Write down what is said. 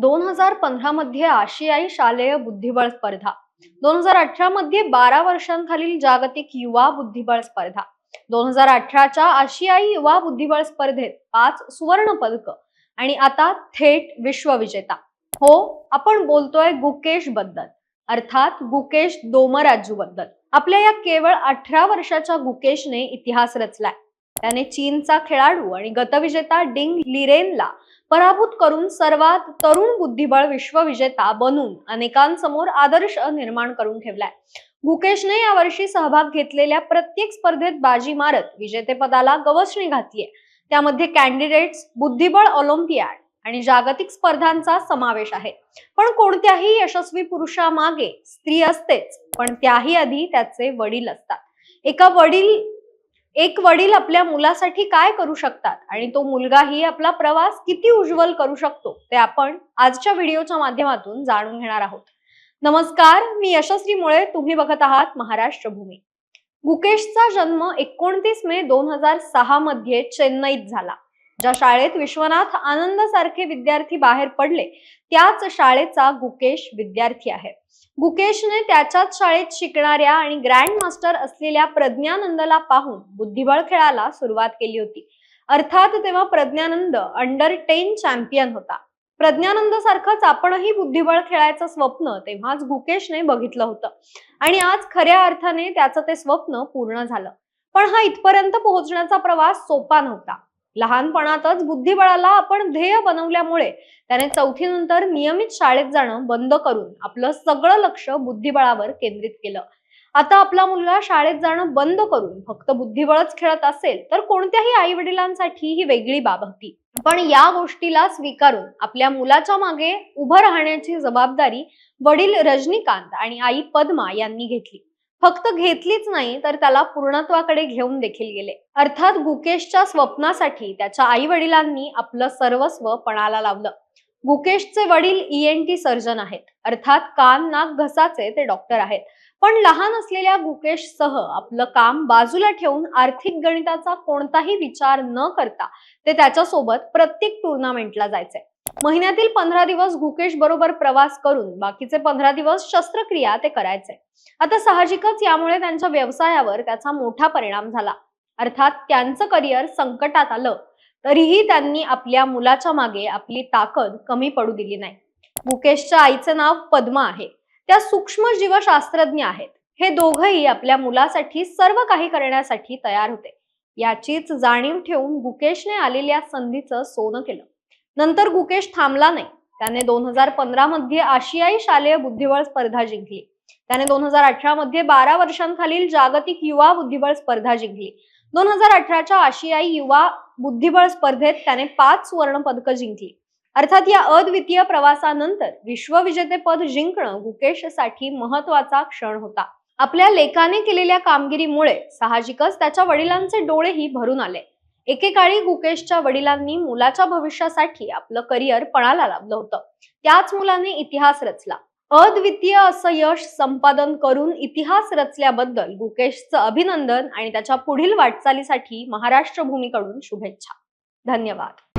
दोन हजार पंधरा मध्ये आशियाई शालेय बुद्धिबळ स्पर्धा. दोन हजार अठरा मध्ये बारा वर्षांखालील जागतिक युवा बुद्धिबळ स्पर्धा. दोन हजार अठराच्या आशियाई युवा बुद्धिबळ स्पर्धेत पाच सुवर्ण पदक आणि आता थेट विश्वविजेता. हो आपण बोलतोय गुकेशबद्दल. अर्थात गुकेश दोमराजू बद्दल. आपल्या या केवळ अठरा वर्षाच्या गुकेशने इतिहास रचलाय. त्याने चीनचा खेळाडू आणि गतविजेता डिंग लिरेनला पराभूत करून सर्वात तरुण बुद्धिबळ विश्वविजेता बनून अनेकांसमोर आदर्श निर्माण करून ठेवलाय. गुकेशने यावर्षी सहभाग घेतलेल्या प्रत्येक स्पर्धेत बाजी मारत विजेतेपदाला गवसणी घातलीय. त्यामध्ये कॅन्डिडेट्स बुद्धिबळ ऑलिम्पियाड आणि जागतिक स्पर्धांचा समावेश आहे. पण कोणत्याही यशस्वी पुरुषामागे स्त्री असतेच पण त्याही आधी त्याचे वडील असतात. एका वडील एक वडील आपल्या मुलासाठी काय करू शकतात? आणि तो मुलगाही आपला प्रवास किती उज्ज्वल करू शकतो? ते आपण आजच्या व्हिडिओच्या माध्यमातून जाणून घेणार आहोत. नमस्कार मी यशस्वी मुळे. तुम्ही बघत आहात महाराष्ट्र भूमी. गुकेशचा जन्म एकोणतीस मे दोन हजार सहा मध्ये चेन्नईत झाला. ज्या शाळेत विश्वनाथ आनंद सारखे विद्यार्थी बाहेर पडले त्याच शाळेचा गुकेश विद्यार्थी आहे. गुकेशने त्याच्याच शाळेत शिकणाऱ्या आणि ग्रँड मास्टर असलेल्या प्रज्ञानंदला पाहून बुद्धिबळ खेळाला सुरुवात केली होती. अर्थात तेव्हा प्रज्ञानंद अंडर टेन चॅम्पियन होता. प्रज्ञानंद सारखंच आपणही बुद्धिबळ खेळायचं स्वप्न तेव्हाच गुकेशने बघितलं होतं. आणि आज खऱ्या अर्थाने त्याचं ते स्वप्न पूर्ण झालं. पण हा इथपर्यंत पोहोचण्याचा प्रवास सोपा नव्हता. लहानपणातच बुद्धिबळाला आपण ध्येय बनवल्यामुळे त्याने चौथी नंतर नियमित शाळेत जाणं बंद करून आपलं सगळं लक्ष बुद्धिबळावर केंद्रित केलं. आता आपला मुलगा शाळेत जाणं बंद करून फक्त बुद्धिबळच खेळत असेल तर कोणत्याही आई वडिलांसाठी ही वेगळी बाब होती. पण या गोष्टीला स्वीकारून आपल्या मुलाच्या मागे उभं राहण्याची जबाबदारी वडील रजनीकांत आणि आई पद्मा यांनी घेतली. फक्त घेतलीच नाही तर त्याला पूर्णत्वाकडे घेऊन देखील गेले. अर्थात गुकेशच्या स्वप्नासाठी त्याच्या आई वडिलांनी आपलं सर्वस्व पणाला लावलं. गुकेशचे वडील एन टी सर्जन आहेत. अर्थात कान नाक घसाचे ते डॉक्टर आहेत. पण लहान असलेल्या गुकेशसह आपलं काम बाजूला ठेवून आर्थिक गणिताचा कोणताही विचार न करता ते त्याच्यासोबत प्रत्येक टुर्नामेंटला जायचे. महिन्यातील पंधरा दिवस गुकेश बरोबर प्रवास करून बाकीचे पंधरा दिवस शस्त्रक्रिया ते करायचे. आता साहजिकच यामुळे त्यांच्या व्यवसायावर त्याचा मोठा परिणाम झाला. अर्थात त्यांचं करिअर संकटात आलं तरीही त्यांनी आपल्या मुलाच्या मागे आपली ताकद कमी पडू दिली नाही. मुकेशच्या आईचं नाव पद्मा आहे. त्या सूक्ष्म जीवशास्त्रज्ञ आहेत. हे दोघही आपल्या मुलासाठी सर्व काही करण्यासाठी तयार होते. याचीच जाणीव ठेवून गुकेशने आलेल्या संधीचं सोनं केलं. नंतर गुकेश थांबला नाही. त्याने दोन हजार पंधरा मध्ये आशियाई शालेय बुद्धिबळ स्पर्धा जिंकली. त्याने दोन हजार अठरा मध्ये बारा वर्षांखालील जागतिक युवा बुद्धिबळ स्पर्धा जिंकली. दोन हजार अठराच्या आशियाई युवा बुद्धिबळ स्पर्धेत त्याने पाच सुवर्ण पदकं जिंकली. अर्थात या अद्वितीय प्रवासानंतर विश्वविजेतेपद जिंकणं गुकेशसाठी महत्त्वाचा क्षण होता. आपल्या लेखाने केलेल्या कामगिरीमुळे साहजिकच त्याच्या वडिलांचे डोळेही भरून आले. एकेकाळी गुकेशच्या वडिलांनी मुलाच्या भविष्यासाठी आपलं करिअर पणाला लाभलं होतं. त्याच मुलाने इतिहास रचला. अद्वितीय असं यश संपादन करून इतिहास रचल्याबद्दल गुकेशचं अभिनंदन आणि त्याच्या पुढील वाटचालीसाठी महाराष्ट्र भूमीकडून शुभेच्छा. धन्यवाद.